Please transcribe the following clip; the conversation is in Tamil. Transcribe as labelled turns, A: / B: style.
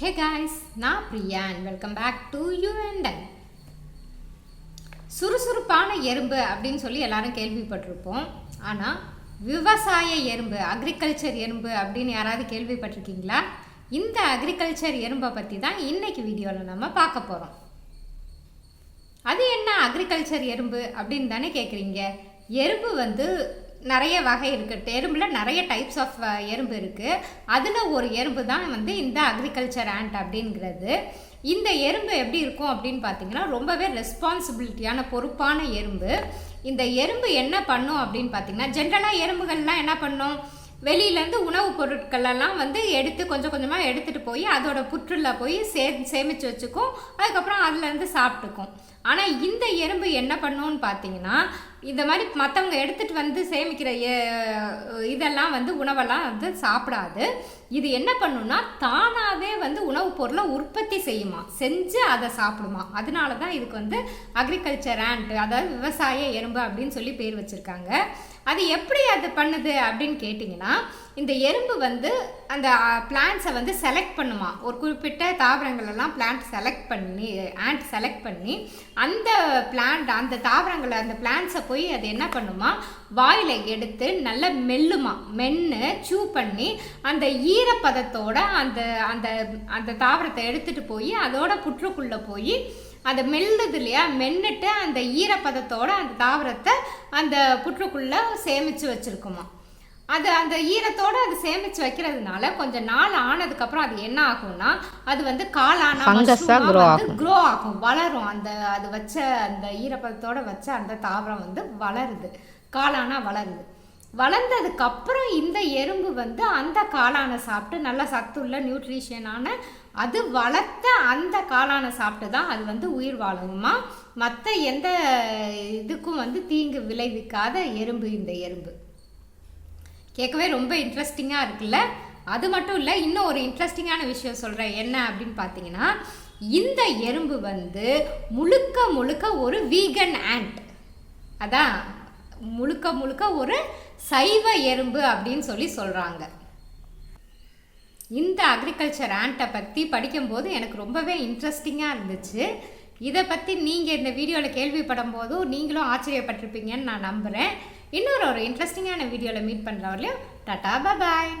A: ஹே காய்ஸ் நான் Priya and welcome back to you and I சுறுசுறுப்பான எறும்பு அப்படின்னு சொல்லி எல்லாரும் கேள்விப்பட்டிருப்போம். ஆனால் விவசாய எறும்பு அக்ரிகல்ச்சர் எறும்பு அப்படின்னு யாராவது கேள்விப்பட்டிருக்கீங்களா? இந்த அக்ரிகல்ச்சர் எறும்பை பற்றி தான் இன்றைக்கி வீடியோவில் நம்ம பார்க்க போகிறோம் அது என்ன அக்ரிகல்ச்சர் எறும்பு அப்படின்னு தானே கேட்குறீங்க எறும்பு வந்து நிறைய வகை இருக்குது எறும்புல நிறைய டைப்ஸ் ஆஃப் எறும்பு இருக்குது அதில் ஒரு எறும்பு தான் வந்து இந்த அக்ரிகல்ச்சர் ஆண்ட் அப்படிங்கிறது. இந்த எறும்பு எப்படி இருக்கும் அப்படின்னு பார்த்தீங்கன்னா ரொம்பவே ரெஸ்பான்சிபிலிட்டியான பொறுப்பான எறும்பு. இந்த எறும்பு என்ன பண்ணும் அப்படின்னு பார்த்தீங்கன்னா ஜென்ரலாக எறும்புகள்லாம் என்ன பண்ணும்? வெளியிலேருந்து உணவுப் பொருட்கள் எல்லாம் வந்து எடுத்து கொஞ்சம் கொஞ்சமாக எடுத்துகிட்டு போய் அதோட புற்றுல போய் சே சேமித்து வச்சுக்கும். அதுக்கப்புறம் அதுலேருந்து சாப்பிட்டுக்கும். ஆனால் இந்த எறும்பு என்ன பண்ணும்னு பார்த்தீங்கன்னா இந்த மாதிரி மற்றவங்க எடுத்துகிட்டு வந்து சேமிக்கிற இதெல்லாம் வந்து உணவெல்லாம் வந்து சாப்பிடாது. இது என்ன பண்ணுன்னா தானாகவே வந்து உணவுப் பொருளை உற்பத்தி செய்யுமா. செஞ்சு அதை சாப்பிடுமா. அதனால தான் இதுக்கு வந்து அக்ரிகல்ச்சர் ஆண்ட் அதாவது விவசாய எறும்பு அப்படின்னு சொல்லி பேர் வச்சுருக்காங்க. அது எப்படி அது பண்ணுது அப்படின்னு கேட்டிங்கன்னா இந்த எறும்பு வந்து அந்த பிளான்ஸை வந்து செலக்ட் பண்ணுமா. ஒரு குறிப்பிட்ட தாவரங்கள் எல்லாம் பிளான்ட் செலக்ட் பண்ணி ஆண்ட் செலக்ட் பண்ணி அந்த பிளான்ட் அந்த தாவரங்களை அந்த பிளான்ட்ஸை போய் அது என்ன பண்ணுமா? வாயில் எடுத்து நல்லா மெல்லுமா மென்று சூ பண்ணி அந்த ஈரப்பதத்தோட அந்த அந்த அந்த தாவரத்தை எடுத்துகிட்டு போய் அதோட புற்றுக்குள்ளே போய் அதை மெல்லுது இல்லையா? மென்னுட்டு அந்த ஈரப்பதத்தோட அந்த தாவரத்தை அந்த புற்றுக்குள்ளே சேமித்து வச்சுருக்குமா? அது அந்த ஈரத்தோட அது சேமித்து வைக்கிறதுனால கொஞ்சம் நாள் ஆனதுக்கப்புறம் அது என்ன ஆகும்னா அது வந்து
B: grow ஆகும்.
A: க்ரோ ஆகும். வளரும். அந்த அது வச்ச அந்த ஈரப்பதத்தோட வச்ச அந்த தாவரம் வந்து வளருது. காளானா வளருது. வளர்ந்ததுக்கு அப்புறம் இந்த எறும்பு வந்து அந்த காளானை சாப்பிட்டு நல்ல சத்துள்ள நியூட்ரிஷனான அது வளர்த்த அந்த காளானை சாப்பிட்டு தான் அது வந்து உயிர் வாழுமா. மற்ற எந்த இதுக்கும் வந்து தீங்கு விளைவிக்காத எறும்பு இந்த எறும்பு. கேட்கவே ரொம்ப இன்ட்ரெஸ்டிங்காக இருக்குல்ல? அது மட்டும் இல்லை இன்னும் ஒரு இன்ட்ரெஸ்டிங்கான விஷயம் சொல்கிறேன் என்ன அப்படின்னு பார்த்தீங்கன்னா இந்த எறும்பு வந்து முழுக்க முழுக்க ஒரு வீகன் ஆண்ட் அதான் முழுக்க முழுக்க ஒரு சைவ எறும்பு அப்படின்னு சொல்லி சொல்கிறாங்க இந்த அக்ரிகல்ச்சர் ஆண்ட்டை பற்றி படிக்கும்போது எனக்கு ரொம்பவே இன்ட்ரெஸ்டிங்காக இருந்துச்சு. இதை பற்றி நீங்கள் இந்த வீடியோவில் கேள்விப்படும் போதும் நீங்களும் ஆச்சரியப்பட்டிருப்பீங்கன்னு நான் நம்புகிறேன் இன்னொரு ஒரு இன்ட்ரெஸ்டிங்கான வீடியோவில் மீட் பண்ணுறவரையும் டாட்டா பாய்